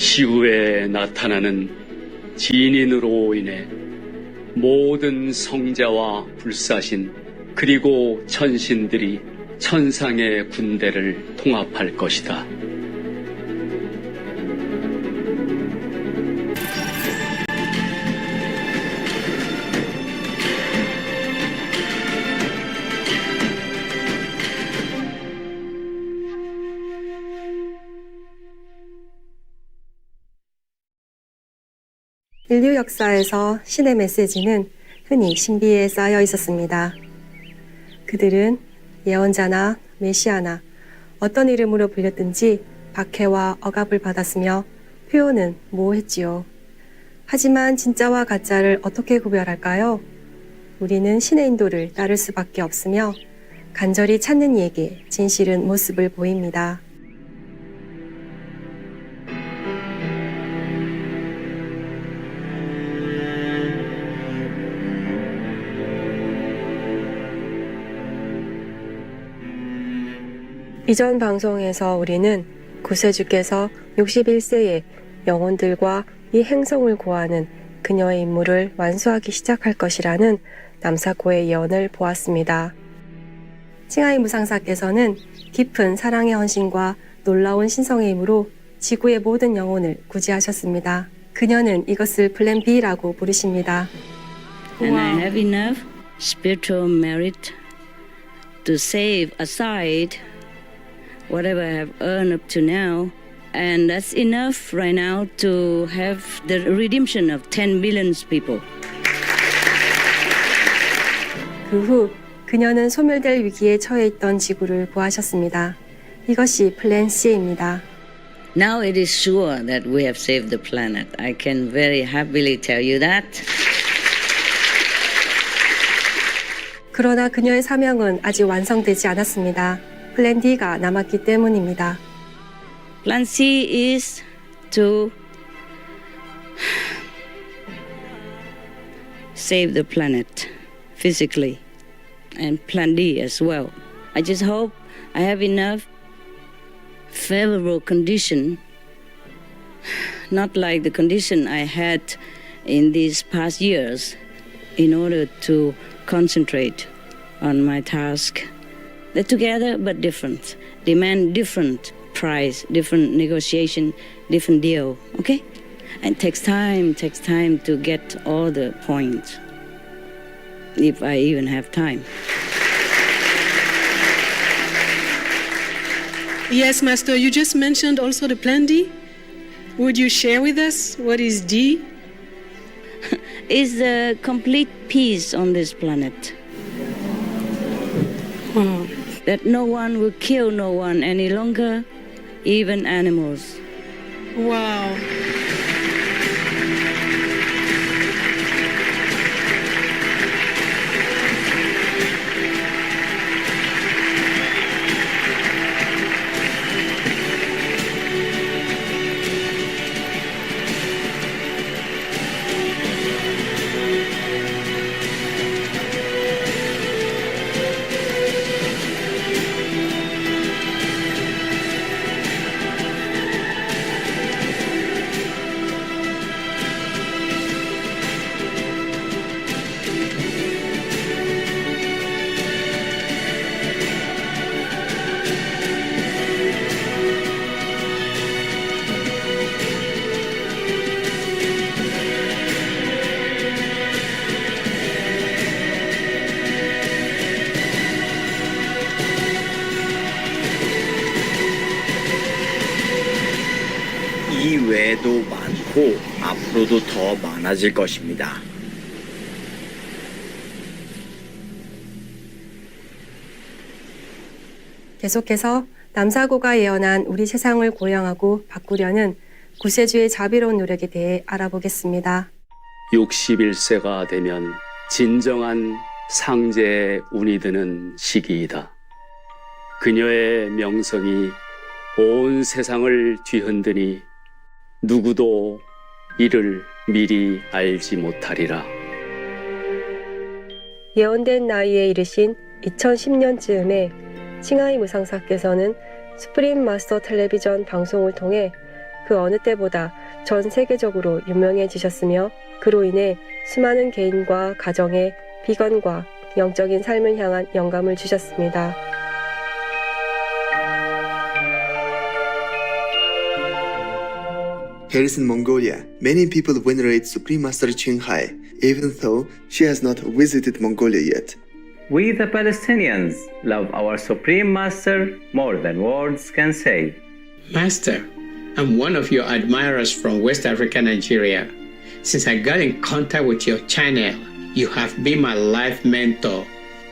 시후에 나타나는 진인으로 인해 모든 성자와 불사신 그리고 천신들이 천상의 군대를 통합할 것이다. 인류 역사에서 신의 메시지는 흔히 신비에 쌓여 있었습니다. 그들은 예언자나 메시아나 어떤 이름으로 불렸든지 박해와 억압을 받았으며 표현은 모호했지요. 하지만 진짜와 가짜를 어떻게 구별할까요? 우리는 신의 인도를 따를 수밖에 없으며 간절히 찾는 이에게 진실은 모습을 보입니다. 이전 방송에서 우리는 구세주께서 61세에 영혼들과 이 행성을 구하는 그녀의 임무를 완수하기 시작할 것이라는 남사고의 예언을 보았습니다. 칭하이 무상사께서는 깊은 사랑의 헌신과 놀라운 신성의 힘으로 지구의 모든 영혼을 구제하셨습니다. 그녀는 이것을 플랜 B라고 부르십니다. and I have enough spiritual merit to save aside whatever I have earned up to now. And that's enough right now to have the redemption of 10 billion people. 그 후 그녀는 소멸될 위기에 처해 있던 지구를 구하셨습니다. 이것이 플랜 C입니다. Now it is sure that we have saved the planet. I can very happily tell you that. 그러나 그녀의 사명은 아직 완성되지 않았습니다. 플랜 D가 남았기 때문입니다. Plan C is to save the planet physically, and Plan D as well. I just hope I have enough favorable condition, not like the condition I had in these past years, in order to concentrate on my task. They're together but different, demand different price, different negotiation, different deal. Okay, and takes time, takes time to get all the points. If I even have time. Yes, Master, you just mentioned also the plan D. Would you share with us what is D? Is the complete peace on this planet. Hmm. That no one will kill no one any longer, even animals. Wow. 더 많아질 것입니다. 계속해서 남사고가 예언한 우리 세상을 고양하고 바꾸려는 구세주의 자비로운 노력에 대해 알아보겠습니다. 61세가 되면 진정한 상제의 운이 드는 시기이다. 그녀의 명성이 온 세상을 뒤흔드니 누구도 이를 미리 알지 못하리라. 예언된 나이에 이르신 2010년쯤에 칭하이 무상사께서는 스프림 마스터 텔레비전 방송을 통해 그 어느 때보다 전 세계적으로 유명해지셨으며 그로 인해 수많은 개인과 가정에 비건과 영적인 삶을 향한 영감을 주셨습니다. Here in Mongolia, many people venerate Supreme Master Qinghai, even though she has not visited Mongolia yet. We, the Palestinians, love our Supreme Master more than words can say. Master, I'm one of your admirers from West Africa, Nigeria. Since I got in contact with your channel, you have been my life mentor.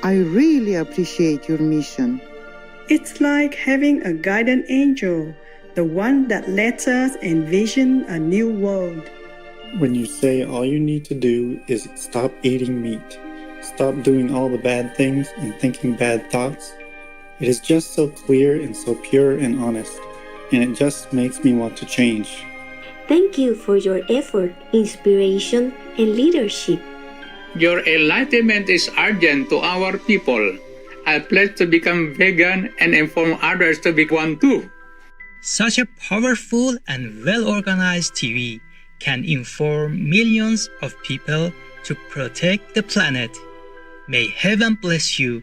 I really appreciate your mission. It's like having a guardian angel, the one that lets us envision a new world. When you say all you need to do is stop eating meat, stop doing all the bad things and thinking bad thoughts, it is just so clear and so pure and honest, and it just makes me want to change. Thank you for your effort, inspiration, and leadership. Your enlightenment is urgent to our people. I pledge to become vegan and inform others to be one too. Such a powerful and well organized TV can inform millions of people to protect the planet. May heaven bless you,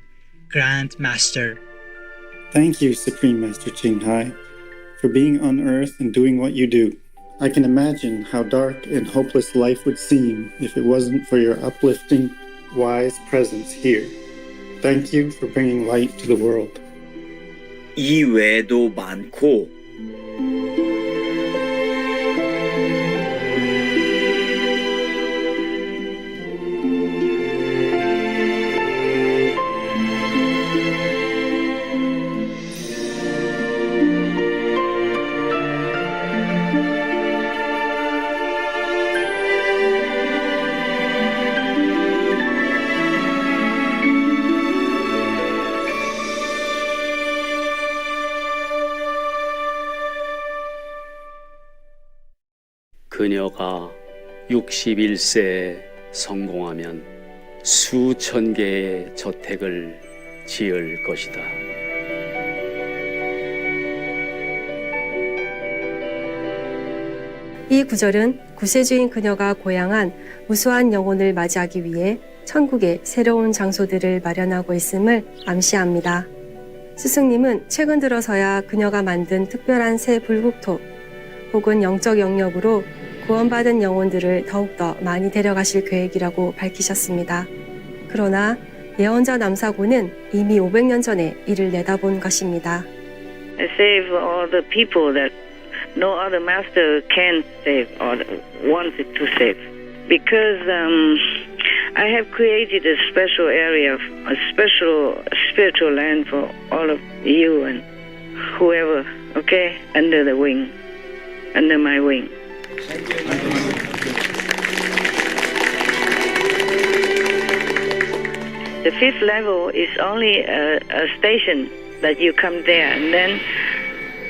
Grand Master. Thank you, Supreme Master Qinghai, for being on Earth and doing what you do. I can imagine how dark and hopeless life would seem if it wasn't for your uplifting, wise presence here. Thank you for bringing light to the world. 一为都蛮酷。Thank you. 그녀가 61세에 성공하면 수천 개의 저택을 지을 것이다. 이 구절은 구세주인 그녀가 고향한 무수한 영혼을 맞이하기 위해 천국의 새로운 장소들을 마련하고 있음을 암시합니다. 스승님은 최근 들어서야 그녀가 만든 특별한 새 불국토 혹은 영적 영역으로 구원받은 영혼들을 더욱더 많이 데려가실 계획이라고 밝히셨습니다. 그러나 예언자 남사고는 이미 500년 전에 이를 내다본 것입니다. Save all the people that no other master can save or wanted to save. Because um, I have created a special area, a special spiritual land for all of you and whoever, okay, under the wing, under my wing. The fifth level is only a, a station that you come there and then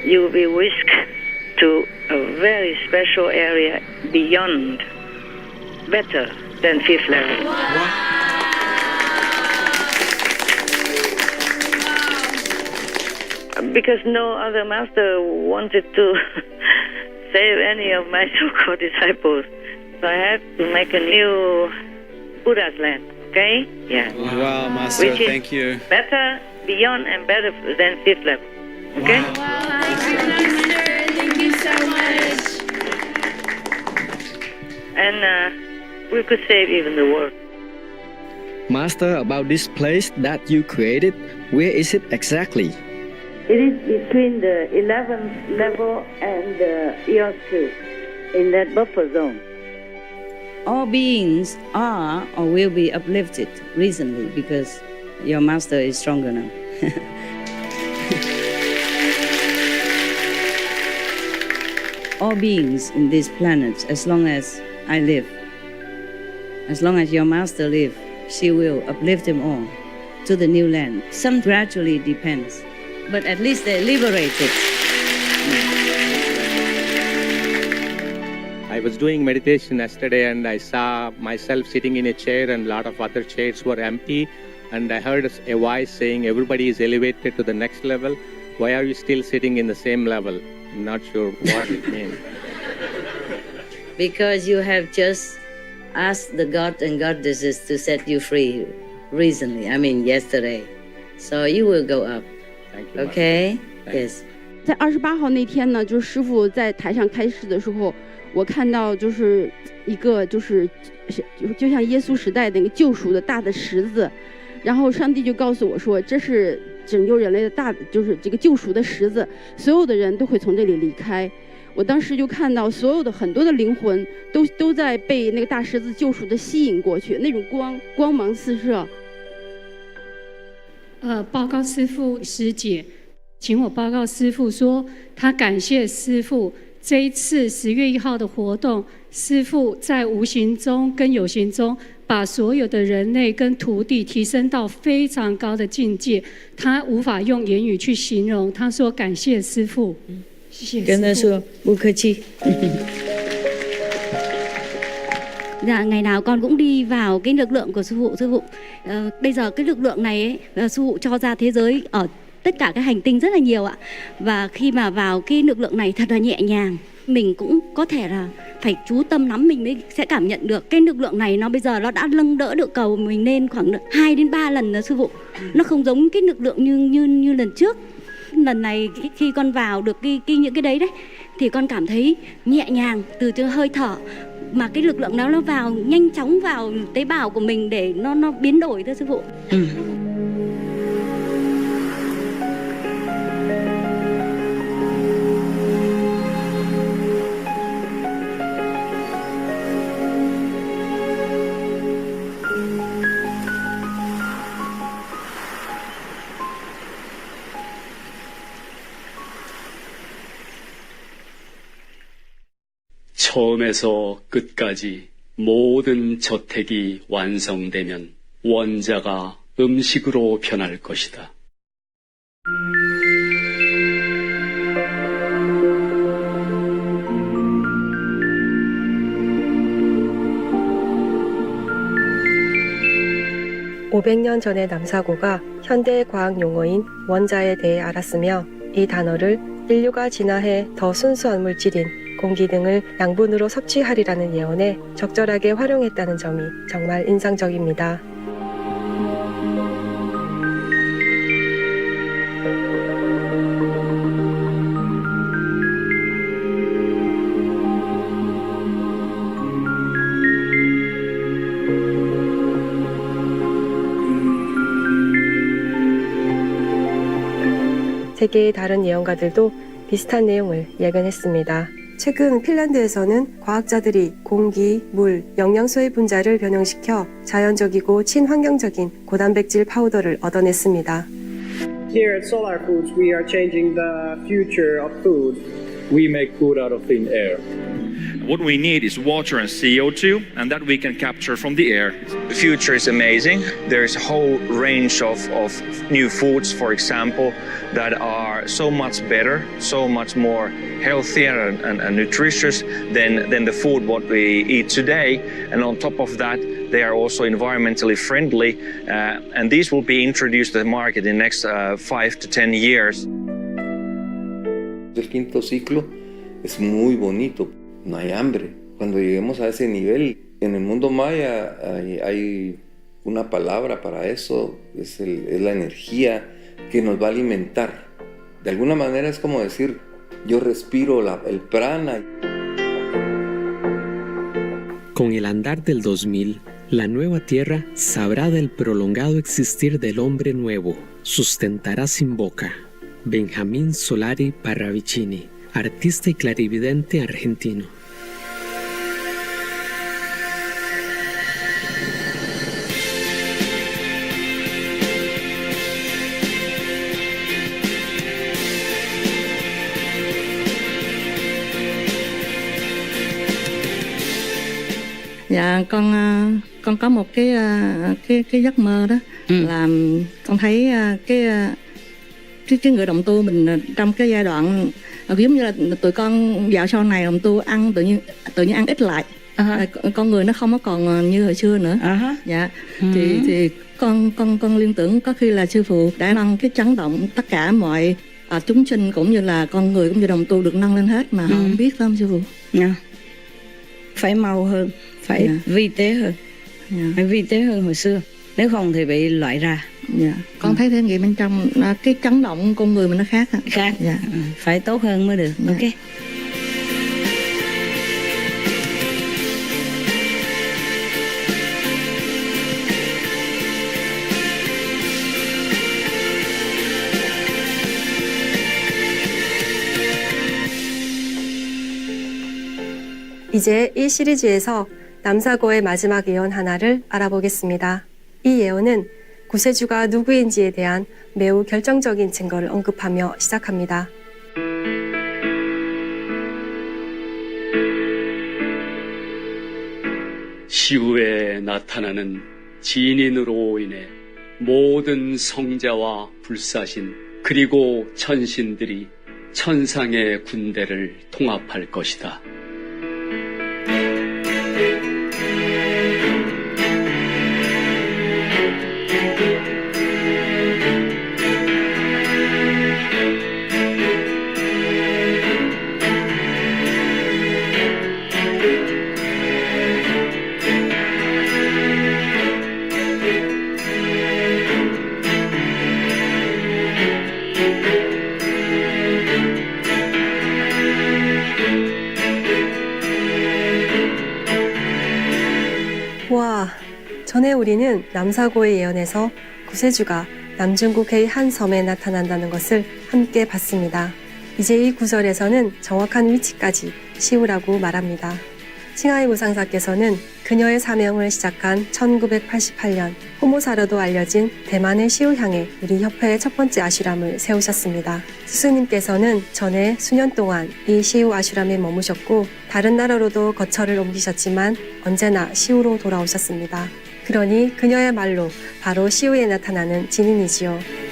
you will be whisked to a very special area beyond, better than fifth level. Because no other master wanted to save any of my so-called disciples, so I have to make a new Buddha's land. Okay? Yeah. Wow, Master, Which is thank you. better, beyond, and better than fifth level. Okay? Thank you so much. And uh, we could save even the world. Master, about this place that you created, where is it exactly? It is between the 11th level and the year 2, in that buffer zone. All beings are or will be uplifted recently because your master is stronger now. All beings in this planet, as long as I live, as long as your master lives, she will uplift them all to the new land. Some gradually depends, but at least they're liberated. I was doing meditation yesterday and I saw myself sitting in a chair and a lot of other chairs were empty. And I heard a voice saying, Everybody is elevated to the next level. Why are you still sitting in the same level? I'm not sure what it means. Because you have just asked the God and goddesses to set you free recently, I mean, yesterday. So you will go up. Thank you. Master. Okay? Thank Yes. 在二十八号那天呢，就是师傅在台上开示的时候，我看到就是一个就是是就就像耶稣时代那个救赎的大的十字，然后上帝就告诉我说，这是拯救人类的大，就是这个救赎的十字，所有的人都会从这里离开。我当时就看到所有的很多的灵魂都都在被那个大十字救赎的吸引过去，那种光光芒四射。呃，报告师傅师姐，请我报告师傅说，他感谢师傅这一次十月一号的活动，师傅在无形中跟有形中，把所有的人类跟徒弟提升到非常高的境界，他无法用言语去形容。他说感谢师傅，谢谢跟他。说不客气。Dạ, ngày nào con cũng đi vào cái lực lượng của sư phụ sư phụ. Ờ, bây giờ cái lực lượng này ấy, ờ, sư phụ cho ra thế giới ở tất cả các hành tinh rất là nhiều ạ. Và khi mà vào cái lực lượng này thật là nhẹ nhàng. Mình cũng có thể là phải chú tâm lắm mình mới sẽ cảm nhận được cái lực lượng này nó bây giờ nó đã nâng đỡ được cầu mình lên khoảng 2 đến 3 lần đó sư phụ. Nó không giống cái lực lượng như như như lần trước. Lần này khi- con vào được cái, cái những cái đấy đấy thì con cảm thấy nhẹ nhàng từ từ hơi thở mà cái lực lượng đó nó vào, nhanh chóng vào tế bào của mình để nó nó biến đổi thưa sư phụ. Ừ. 처음에서 끝까지 모든 저택이 완성되면 원자가 음식으로 변할 것이다. 오백 년 전의 남사고가 현대 과학 용어인 원자에 대해 알았으며 이 단어를 인류가 진화해 더 순수한 물질인 공기 등을 양분으로 섭취하리라는 예언에 적절하게 활용했다는 점이 정말 인상적입니다. 세계의 다른 예언가들도 비슷한 내용을 예견했습니다. 최근 핀란드에서는 과학자들이 공기, 물, 영양소의 분자를 변형시켜 자연적이고 친환경적인 고단백질 파우더를 얻어냈습니다. Here at Solar Foods, we are changing the future of food. We make food out of thin air. What we need is water and CO2, and that we can capture from the air. The future is amazing. There's a whole range of, of new foods, for example, that are so much better, so much more healthier and, and, and nutritious than, than the food what we eat today. And on top of that, they are also environmentally friendly. Uh, and these will be introduced to the market in the next uh, five to 10 years. El quinto ciclo es muy bonito, no hay hambre. Cuando lleguemos a ese nivel, en el mundo maya hay, una palabra para eso, es la energía que nos va a alimentar. De alguna manera es como decir, yo respiro la- el prana. Con el andar del 2000, la nueva Tierra sabrá del prolongado existir del hombre nuevo, sustentará sin boca. Benjamín Solari Parravicini, artista y clarividente argentino. Dạ con à, con có một cái à, cái cái giấc mơ đó là con thấy à, cái cái cái người đồng tu mình à, trong cái giai đoạn à, giống như là tụi con dạo sau này đồng tu ăn tự nhiên tự nhiên ăn ít lại À, con- người nó không có còn như hồi xưa nữa dạ thì Ừ. thì con con con liên tưởng có khi là sư phụ đã nâng cái chấn động tất cả mọi à, chúng sinh cũng như là con người cũng như đồng tu được nâng lên hết mà Ừ. không biết phải không sư phụ Nha. Phải mau hơn, phải Dạ. vi tế hơn, Dạ. phải vi tế hơn hồi xưa. Nếu không thì bị loại ra dạ. con Ừ. thấy thế nghĩ bên trong à, cái chấn động con người mình nó khác ạ. Khác. dạ. Ừ, Phải tốt hơn mới được. Dạ. Ok. 이제 이 시리즈에서 남사고의 마지막 예언 하나를 알아보겠습니다. 이 예언은 구세주가 누구인지에 대한 매우 결정적인 증거를 언급하며 시작합니다. 시후에 나타나는 진인으로 인해 모든 성자와 불사신 그리고 천신들이 천상의 군대를 통합할 것이다. 남사고의 예언에서 구세주가 남중국의 한 섬에 나타난다는 것을 함께 봤습니다. 이제 이 구절에서는 정확한 위치까지 시우라고 말합니다. 칭하이 무상사께서는 그녀의 사명을 시작한 1988년 호모사로도 알려진 대만의 시우향에 우리 협회의 첫 번째 아슈람을 세우셨습니다. 스승님께서는 전에 수년 동안 이 시우 아슈람에 머무셨고 다른 나라로도 거처를 옮기셨지만 언제나 시우로 돌아오셨습니다. 그러니 그녀의 말로 바로 시우에 나타나는 진인이지요.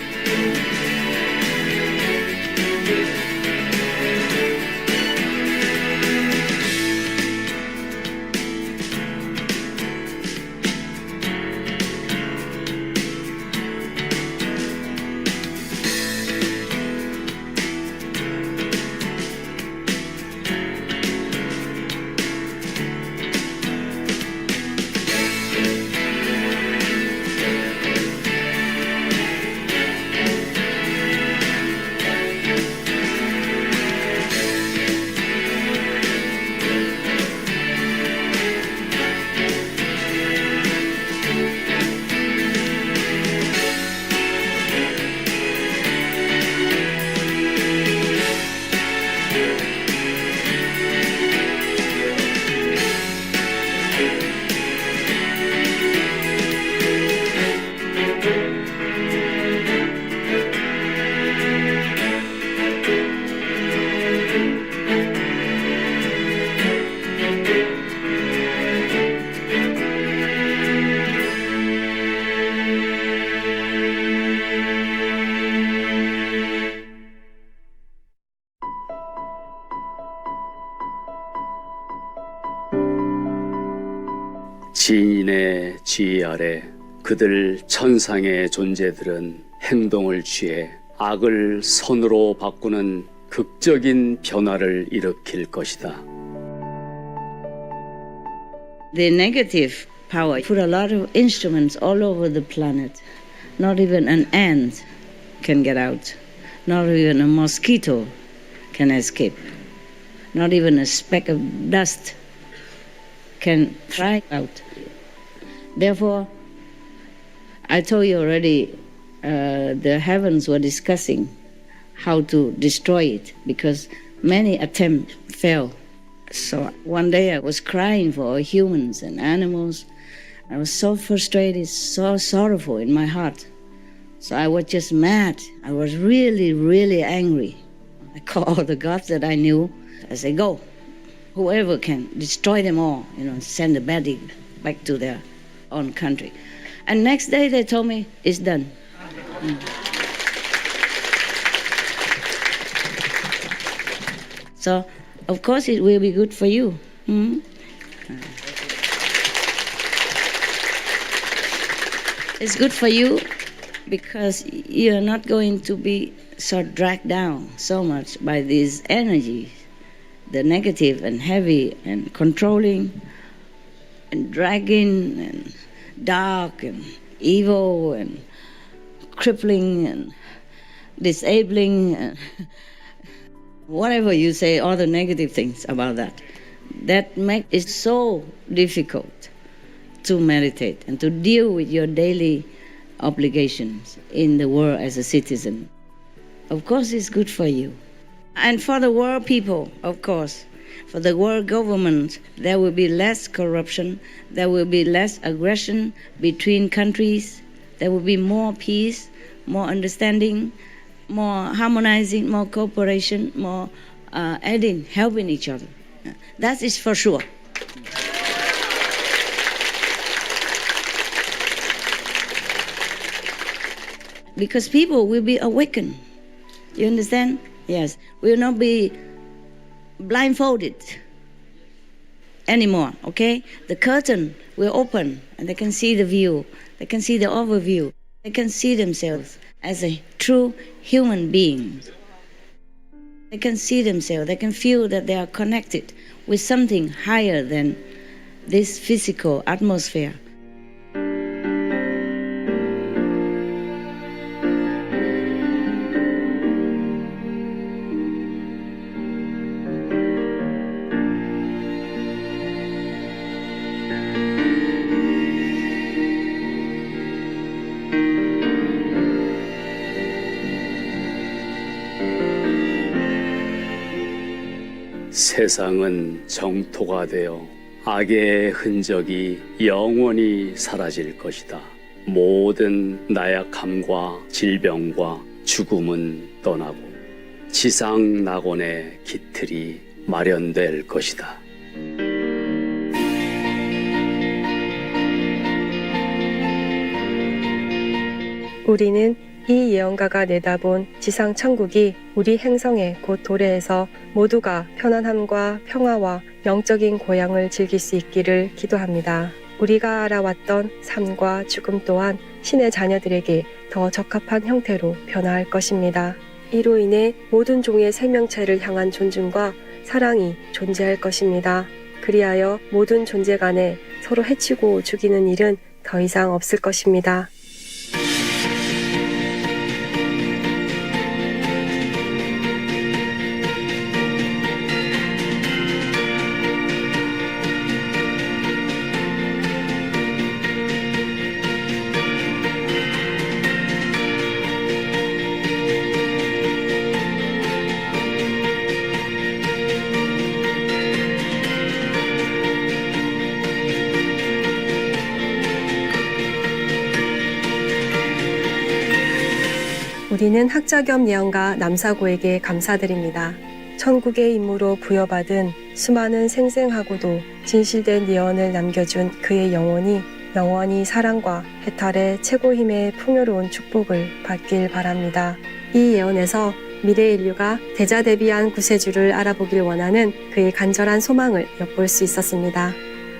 지인의 지휘 아래 그들 천상의 존재들은 행동을 취해 악을 선으로 바꾸는 극적인 변화를 일으킬 것이다. The negative power put a lot of instruments all over the planet. Not even an ant can get out. Not even a mosquito can escape. Not even a speck of dust can fly out. Therefore, I told you already, uh, the heavens were discussing how to destroy it because many attempts failed. So one day I was crying for humans and animals. I was so frustrated, so sorrowful in my heart. So I was just mad. I was really, really angry. I called all the gods that I knew. I said, Go. Whoever can, destroy them all, you know, send the body back to their own country. And next day they told me, It's done. Mm. So, of course, it will be good for you. Mhm. It's good for you because you're not going to be so dragged down so much by these energies, the negative and heavy and controlling and dragging and dark and evil and crippling and disabling and whatever you say, all the negative things about that. That make it so difficult to meditate and to deal with your daily obligations in the world as a citizen. Of course, it's good for you. And for the world people, of course, for the world government, there will be less corruption, there will be less aggression between countries, there will be more peace, more understanding, more harmonizing, more cooperation, more uh, aiding, helping each other. That is for sure. Because people will be awakened. You understand? Yes. We will not be blindfolded anymore, okay? The curtain will open and they can see the view, they can see the overview, they can see themselves as a true human being. They can see themselves, they can feel that they are connected with something higher than this physical atmosphere. 세상은 정토가 되어 악의 흔적이 영원히 사라질 것이다. 모든 나약함과 질병과 죽음은 떠나고 지상 낙원의 깃틀이 마련될 것이다. 우리는 이 예언가가 내다본 지상 천국이 우리 행성의 곧 도래에서 모두가 편안함과 평화와 영적인 고향을 즐길 수 있기를 기도합니다. 우리가 알아왔던 삶과 죽음 또한 신의 자녀들에게 더 적합한 형태로 변화할 것입니다. 이로 인해 모든 종의 생명체를 향한 존중과 사랑이 존재할 것입니다. 그리하여 모든 존재 간에 서로 해치고 죽이는 일은 더 이상 없을 것입니다. 우리는 학자 겸 예언가 남사고에게 감사드립니다. 천국의 임무로 부여받은 수많은 생생하고도 진실된 예언을 남겨준 그의 영혼이 영원히 사랑과 해탈의 최고 힘의 풍요로운 축복을 받길 바랍니다. 이 예언에서 미래 인류가 대자 대비한 구세주를 알아보길 원하는 그의 간절한 소망을 엿볼 수 있었습니다.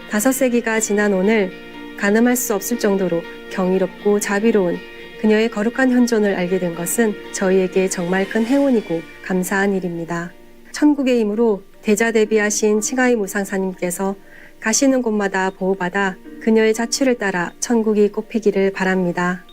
다섯 세기가 지난 오늘 가늠할 수 없을 정도로 경이롭고 자비로운 그녀의 거룩한 현존을 알게 된 것은 저희에게 정말 큰 행운이고 감사한 일입니다. 천국의 힘으로 대자 대비하신 칭하이 무상사님께서 가시는 곳마다 보호받아 그녀의 자취를 따라 천국이 꽃피기를 바랍니다.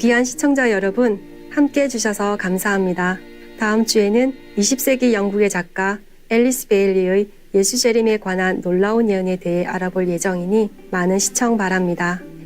귀한 시청자 여러분, 함께 해주셔서 감사합니다. 다음 주에는 20세기 영국의 작가 앨리스 베일리의 예수 재림에 관한 놀라운 예언에 대해 알아볼 예정이니 많은 시청 바랍니다.